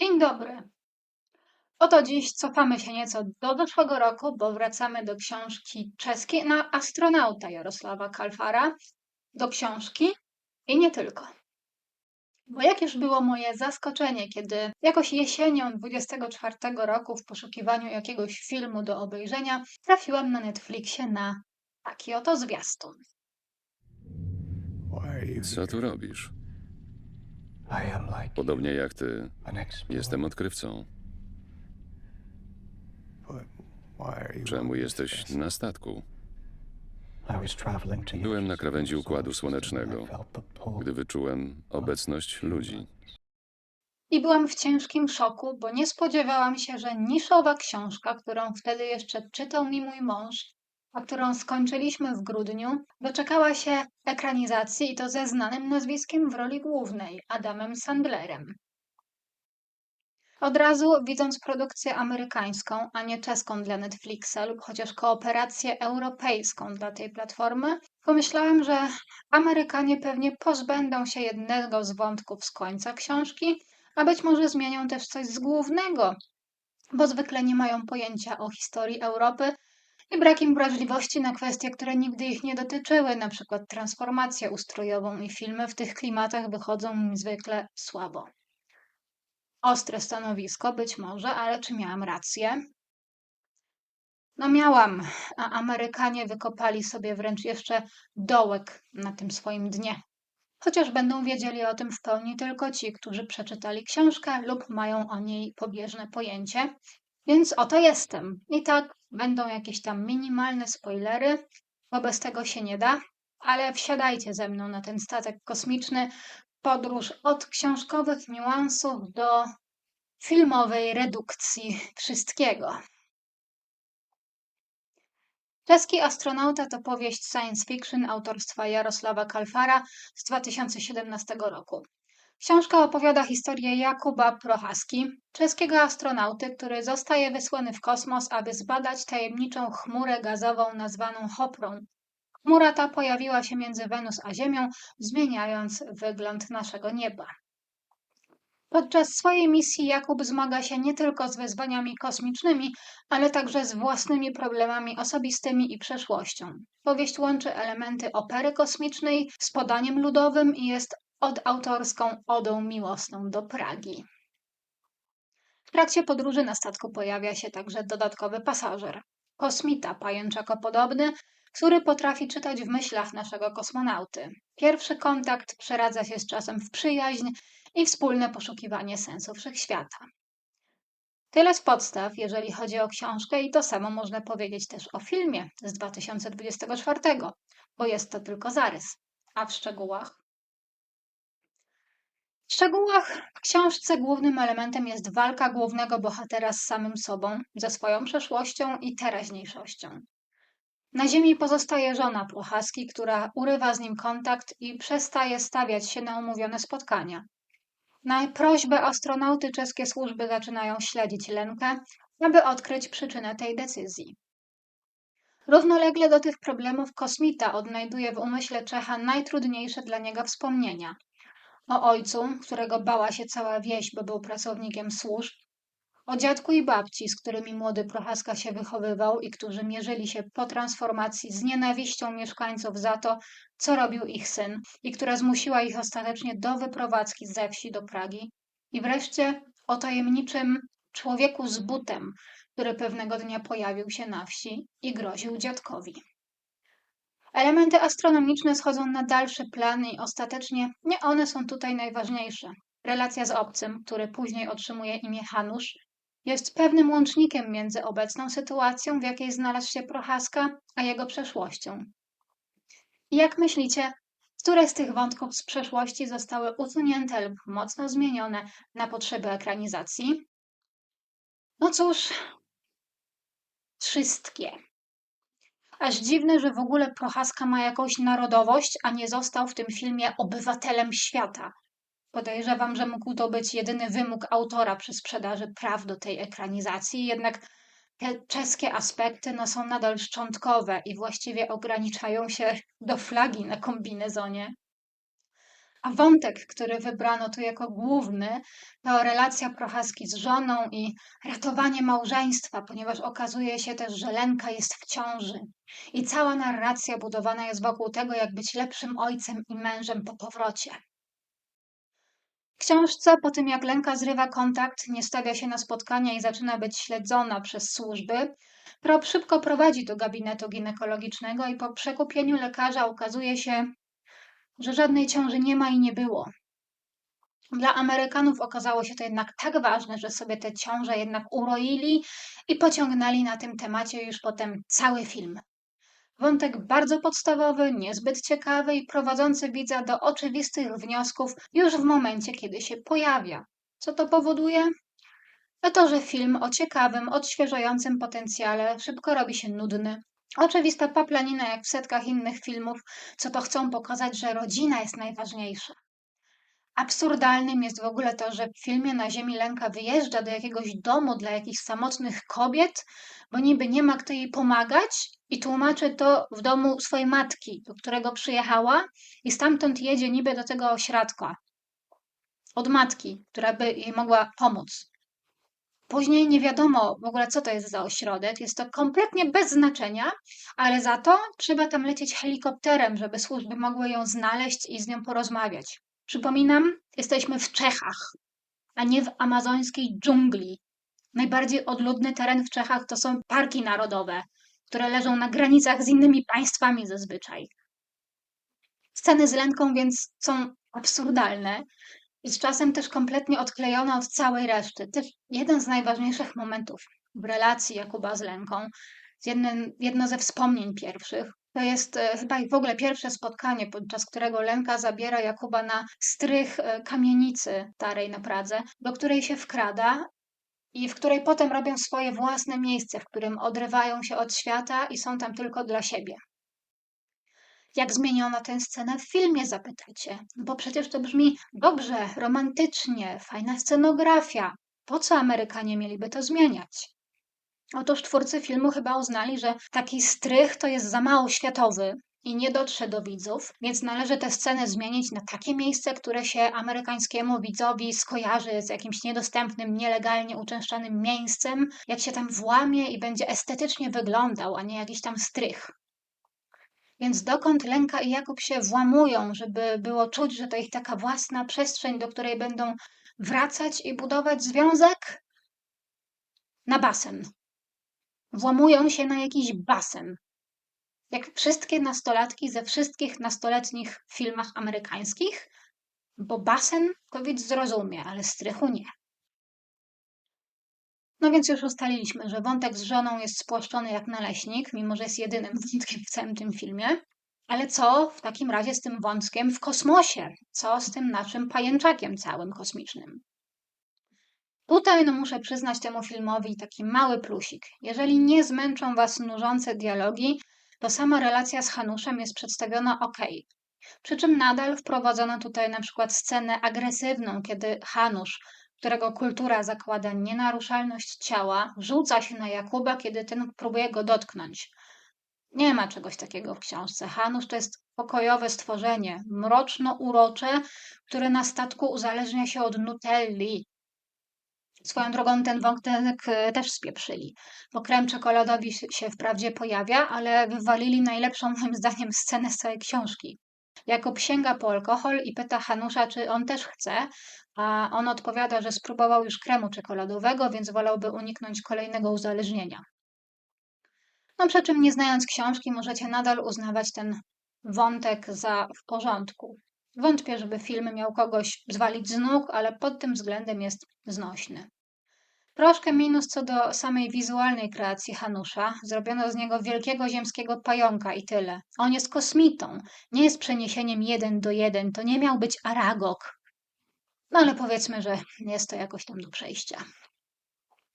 Dzień dobry. Oto dziś cofamy się nieco do zeszłego roku, bo wracamy do książki czeskiej na astronauta Jarosława Kalfara, do książki i nie tylko. Bo jakież było moje zaskoczenie, kiedy jakoś jesienią 24 roku w poszukiwaniu jakiegoś filmu do obejrzenia trafiłam na Netflixie na taki oto zwiastun. Co tu robisz? Podobnie jak ty, jestem odkrywcą. Czemu jesteś na statku? Byłem na krawędzi Układu Słonecznego, gdy wyczułem obecność ludzi. I byłam w ciężkim szoku, bo nie spodziewałam się, że niszowa książka, którą wtedy jeszcze czytał mi mój mąż, którą skończyliśmy w grudniu, doczekała się ekranizacji i to ze znanym nazwiskiem w roli głównej, Adamem Sandlerem. Od razu widząc produkcję amerykańską, a nie czeską dla Netflixa lub chociaż kooperację europejską dla tej platformy, pomyślałam, że Amerykanie pewnie pozbędą się jednego z wątków z końca książki, a być może zmienią też coś z głównego, bo zwykle nie mają pojęcia o historii Europy i brak im wrażliwości na kwestie, które nigdy ich nie dotyczyły, na przykład transformację ustrojową i filmy w tych klimatach wychodzą mi zwykle słabo. Ostre stanowisko, być może, ale czy miałam rację? No miałam, a Amerykanie wykopali sobie wręcz jeszcze dołek na tym swoim dnie. Chociaż będą wiedzieli o tym w pełni tylko ci, którzy przeczytali książkę lub mają o niej pobieżne pojęcie. Więc oto jestem. I tak będą jakieś tam minimalne spoilery, bo bez tego się nie da, ale wsiadajcie ze mną na ten statek kosmiczny. Podróż od książkowych niuansów do filmowej redukcji wszystkiego. Czeski astronauta to powieść science fiction autorstwa Jarosława Kalfara z 2017 roku. Książka opowiada historię Jakuba Prochaski, czeskiego astronauty, który zostaje wysłany w kosmos, aby zbadać tajemniczą chmurę gazową nazwaną Hoprą. Chmura ta pojawiła się między Wenus a Ziemią, zmieniając wygląd naszego nieba. Podczas swojej misji Jakub zmaga się nie tylko z wyzwaniami kosmicznymi, ale także z własnymi problemami osobistymi i przeszłością. Powieść łączy elementy opery kosmicznej z podaniem ludowym i jest odautorską odą miłosną do Pragi. W trakcie podróży na statku pojawia się także dodatkowy pasażer. Kosmita pajęczakopodobny, który potrafi czytać w myślach naszego kosmonauty. Pierwszy kontakt przeradza się z czasem w przyjaźń i wspólne poszukiwanie sensu wszechświata. Tyle z podstaw, jeżeli chodzi o książkę, i to samo można powiedzieć też o filmie z 2024, bo jest to tylko zarys. A w szczegółach? W szczegółach w książce głównym elementem jest walka głównego bohatera z samym sobą, ze swoją przeszłością i teraźniejszością. Na ziemi pozostaje żona Prochaski, która urywa z nim kontakt i przestaje stawiać się na umówione spotkania. Na prośbę astronauty czeskie służby zaczynają śledzić Lenkę, aby odkryć przyczynę tej decyzji. Równolegle do tych problemów kosmita odnajduje w umyśle Czecha najtrudniejsze dla niego wspomnienia. O ojcu, którego bała się cała wieś, bo był pracownikiem służb, o dziadku i babci, z którymi młody Prochaska się wychowywał i którzy mierzyli się po transformacji z nienawiścią mieszkańców za to, co robił ich syn i która zmusiła ich ostatecznie do wyprowadzki ze wsi do Pragi. I wreszcie o tajemniczym człowieku z butem, który pewnego dnia pojawił się na wsi i groził dziadkowi. Elementy astronomiczne schodzą na dalszy plan i ostatecznie nie one są tutaj najważniejsze. Relacja z obcym, który później otrzymuje imię Hanusz, jest pewnym łącznikiem między obecną sytuacją, w jakiej znalazł się Prochaska, a jego przeszłością. Jak myślicie, które z tych wątków z przeszłości zostały usunięte lub mocno zmienione na potrzeby ekranizacji? No cóż, wszystkie. Aż dziwne, że w ogóle Prochaska ma jakąś narodowość, a nie został w tym filmie obywatelem świata. Podejrzewam, że mógł to być jedyny wymóg autora przy sprzedaży praw do tej ekranizacji, jednak te czeskie aspekty no, są nadal szczątkowe i właściwie ograniczają się do flagi na kombinezonie. A wątek, który wybrano tu jako główny, to relacja Prochaski z żoną i ratowanie małżeństwa, ponieważ okazuje się też, że Lenka jest w ciąży. I cała narracja budowana jest wokół tego, jak być lepszym ojcem i mężem po powrocie. W książce, po tym jak Lenka zrywa kontakt, nie stawia się na spotkania i zaczyna być śledzona przez służby, Prop szybko prowadzi do gabinetu ginekologicznego i po przekupieniu lekarza okazuje się, że żadnej ciąży nie ma i nie było. Dla Amerykanów okazało się to jednak tak ważne, że sobie te ciąże jednak uroili i pociągnęli na tym temacie już potem cały film. Wątek bardzo podstawowy, niezbyt ciekawy i prowadzący widza do oczywistych wniosków już w momencie, kiedy się pojawia. Co to powoduje? No to, że film o ciekawym, odświeżającym potencjale szybko robi się nudny. Oczywista paplanina jak w setkach innych filmów, co to chcą pokazać, że rodzina jest najważniejsza. Absurdalnym jest w ogóle to, że w filmie Na Ziemi Lęka wyjeżdża do jakiegoś domu dla jakichś samotnych kobiet, bo niby nie ma kto jej pomagać i tłumaczy to w domu swojej matki, do którego przyjechała i stamtąd jedzie niby do tego ośrodka. Od matki, która by jej mogła pomóc. Później nie wiadomo w ogóle, co to jest za ośrodek. Jest to kompletnie bez znaczenia, ale za to trzeba tam lecieć helikopterem, żeby służby mogły ją znaleźć i z nią porozmawiać. Przypominam, jesteśmy w Czechach, a nie w amazońskiej dżungli. Najbardziej odludny teren w Czechach to są parki narodowe, które leżą na granicach z innymi państwami zazwyczaj. Sceny z Lenką więc są absurdalne i z czasem też kompletnie odklejone od całej reszty. Też jeden z najważniejszych momentów w relacji Jakuba z Lenką, jednym, jedno ze wspomnień pierwszych, to jest e, chyba w ogóle pierwsze spotkanie, podczas którego Lenka zabiera Jakuba na strych e, kamienicy starej na Pradze, do której się wkrada i w której potem robią swoje własne miejsce, w którym odrywają się od świata i są tam tylko dla siebie. Jak zmieniono tę scenę w filmie, zapytacie? Bo przecież to brzmi dobrze, romantycznie, fajna scenografia. Po co Amerykanie mieliby to zmieniać? Otóż twórcy filmu chyba uznali, że taki strych to jest za mało światowy i nie dotrze do widzów, więc należy tę scenę zmienić na takie miejsce, które się amerykańskiemu widzowi skojarzy z jakimś niedostępnym, nielegalnie uczęszczanym miejscem, jak się tam włamie i będzie estetycznie wyglądał, a nie jakiś tam strych. Więc dokąd Lenka i Jakub się włamują, żeby było czuć, że to ich taka własna przestrzeń, do której będą wracać i budować związek? Na basen. Włamują się na jakiś basen. Jak wszystkie nastolatki ze wszystkich nastoletnich filmach amerykańskich, bo basen to zrozumie, ale strychu nie. No więc już ustaliliśmy, że wątek z żoną jest spłaszczony jak naleśnik, mimo że jest jedynym wątkiem w całym tym filmie. Ale co w takim razie z tym wątkiem w kosmosie? Co z tym naszym pajęczakiem całym kosmicznym? Tutaj no muszę przyznać temu filmowi taki mały plusik. Jeżeli nie zmęczą was nużące dialogi, to sama relacja z Hanuszem jest przedstawiona ok. Przy czym nadal wprowadzono tutaj na przykład scenę agresywną, kiedy Hanusz którego kultura zakłada nienaruszalność ciała, rzuca się na Jakuba, kiedy ten próbuje go dotknąć. Nie ma czegoś takiego w książce. Hanusz to jest pokojowe stworzenie, mroczno-urocze, które na statku uzależnia się od nutelli. Swoją drogą ten wątek e, też spieprzyli. Bo krem czekoladowy się wprawdzie pojawia, ale wywalili najlepszą moim zdaniem scenę z całej książki. Jakub sięga po alkohol i pyta Hanusza, czy on też chce, a on odpowiada, że spróbował już kremu czekoladowego, więc wolałby uniknąć kolejnego uzależnienia. No przy czym nie znając książki możecie nadal uznawać ten wątek za w porządku. Wątpię, żeby film miał kogoś zwalić z nóg, ale pod tym względem jest znośny. Troszkę minus co do samej wizualnej kreacji Hanusza. Zrobiono z niego wielkiego ziemskiego pająka i tyle. On jest kosmitą, nie jest przeniesieniem jeden do jeden. To nie miał być Aragog. No ale powiedzmy, że jest to jakoś tam do przejścia.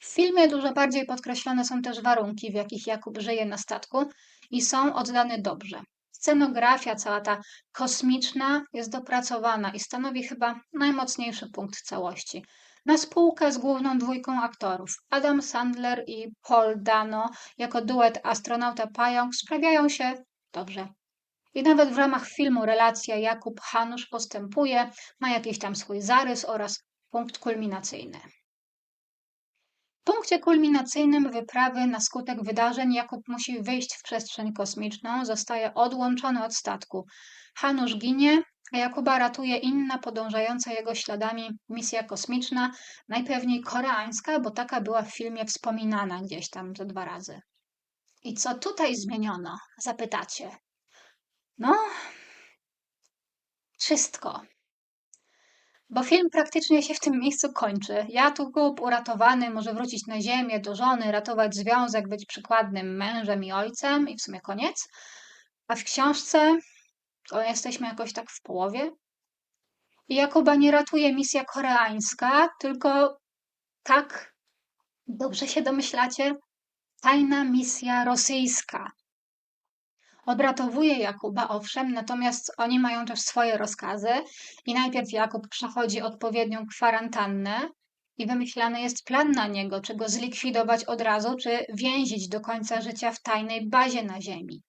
W filmie dużo bardziej podkreślone są też warunki, w jakich Jakub żyje na statku i są oddane dobrze. Scenografia, cała ta kosmiczna, jest dopracowana i stanowi chyba najmocniejszy punkt całości na spółkę z główną dwójką aktorów. Adam Sandler i Paul Dano jako duet astronauta pająk sprawiają się dobrze. I nawet w ramach filmu relacja Jakub Hanusz postępuje, ma jakiś tam swój zarys oraz punkt kulminacyjny. W punkcie kulminacyjnym wyprawy na skutek wydarzeń Jakub musi wyjść w przestrzeń kosmiczną, zostaje odłączony od statku. Hanusz ginie, a Jakuba ratuje inna podążająca jego śladami misja kosmiczna, najpewniej koreańska, bo taka była w filmie wspominana gdzieś tam ze dwa razy. I co tutaj zmieniono? Zapytacie. No, wszystko. Bo film praktycznie się w tym miejscu kończy. Jakub uratowany może wrócić na ziemię do żony, ratować związek, być przykładnym mężem i ojcem i w sumie koniec. A w książce to jesteśmy jakoś tak w połowie. I Jakuba nie ratuje misja koreańska, tylko tak, dobrze się domyślacie, tajna misja rosyjska. Odratowuje Jakuba, owszem, natomiast oni mają też swoje rozkazy i najpierw Jakub przechodzi odpowiednią kwarantannę i wymyślany jest plan na niego, czy go zlikwidować od razu, czy więzić do końca życia w tajnej bazie na ziemi.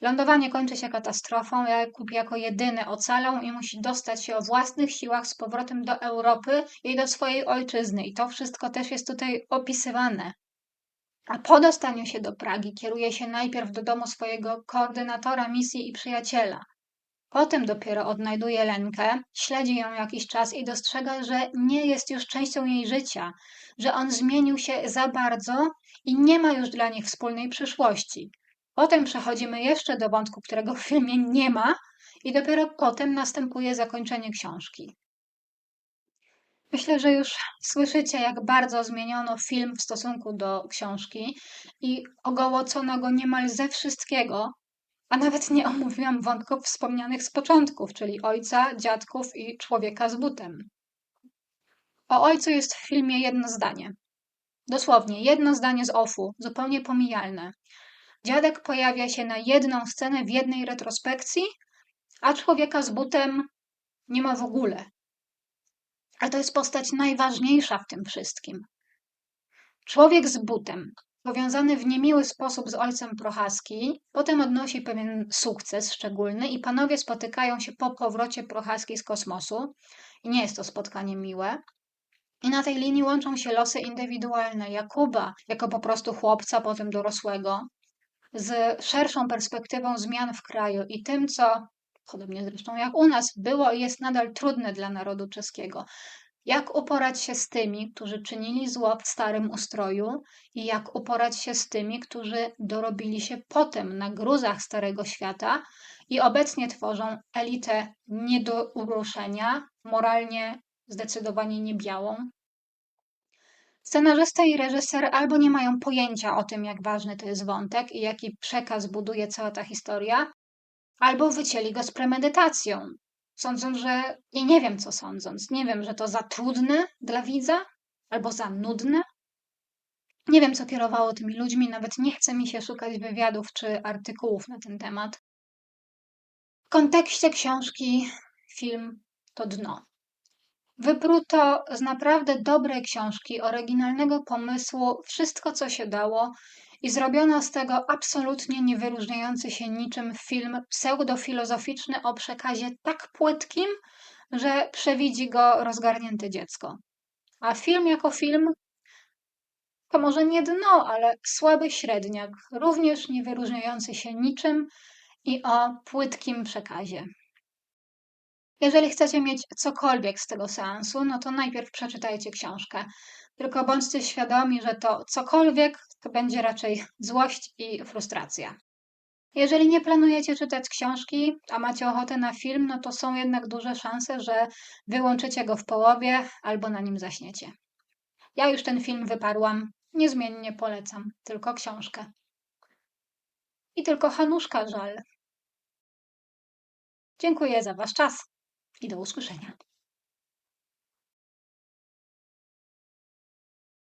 Lądowanie kończy się katastrofą, Jakub jako jedyny ocalał i musi dostać się o własnych siłach z powrotem do Europy i do swojej ojczyzny. I to wszystko też jest tutaj opisywane. A po dostaniu się do Pragi kieruje się najpierw do domu swojego koordynatora misji i przyjaciela. Potem dopiero odnajduje Lenkę, śledzi ją jakiś czas i dostrzega, że nie jest już częścią jej życia, że on zmienił się za bardzo i nie ma już dla nich wspólnej przyszłości. Potem przechodzimy jeszcze do wątku, którego w filmie nie ma, i dopiero potem następuje zakończenie książki. Myślę, że już słyszycie, jak bardzo zmieniono film w stosunku do książki i ogołocono go niemal ze wszystkiego, a nawet nie omówiłam wątków wspomnianych z początków, czyli ojca, dziadków i człowieka z butem. O ojcu jest w filmie jedno zdanie. Dosłownie jedno zdanie z ofu, zupełnie pomijalne. Dziadek pojawia się na jedną scenę w jednej retrospekcji, a człowieka z butem nie ma w ogóle. A to jest postać najważniejsza w tym wszystkim. Człowiek z butem, powiązany w niemiły sposób z ojcem Prochaski, potem odnosi pewien sukces szczególny i panowie spotykają się po powrocie Prochaski z kosmosu. I nie jest to spotkanie miłe. I na tej linii łączą się losy indywidualne Jakuba, jako po prostu chłopca, potem dorosłego, z szerszą perspektywą zmian w kraju i tym, co, podobnie zresztą jak u nas, było i jest nadal trudne dla narodu czeskiego. Jak uporać się z tymi, którzy czynili zło w starym ustroju, i jak uporać się z tymi, którzy dorobili się potem na gruzach Starego Świata i obecnie tworzą elitę nie do uruszenia, moralnie zdecydowanie niebiałą, Scenarzysta i reżyser albo nie mają pojęcia o tym, jak ważny to jest wątek i jaki przekaz buduje cała ta historia, albo wycięli go z premedytacją, sądząc, że. I nie wiem, co sądząc. Nie wiem, że to za trudne dla widza, albo za nudne. Nie wiem, co kierowało tymi ludźmi, nawet nie chce mi się szukać wywiadów czy artykułów na ten temat. W kontekście książki film to dno. Wypruto z naprawdę dobrej książki, oryginalnego pomysłu wszystko, co się dało i zrobiono z tego absolutnie niewyróżniający się niczym film pseudofilozoficzny o przekazie tak płytkim, że przewidzi go rozgarnięte dziecko. A film jako film to może nie dno, ale słaby średniak, również niewyróżniający się niczym i o płytkim przekazie. Jeżeli chcecie mieć cokolwiek z tego seansu, no to najpierw przeczytajcie książkę. Tylko bądźcie świadomi, że to cokolwiek to będzie raczej złość i frustracja. Jeżeli nie planujecie czytać książki, a macie ochotę na film, no to są jednak duże szanse, że wyłączycie go w połowie albo na nim zaśniecie. Ja już ten film wyparłam, niezmiennie polecam, tylko książkę. I tylko Hanuszka żal. Dziękuję za Wasz czas i do usłyszenia.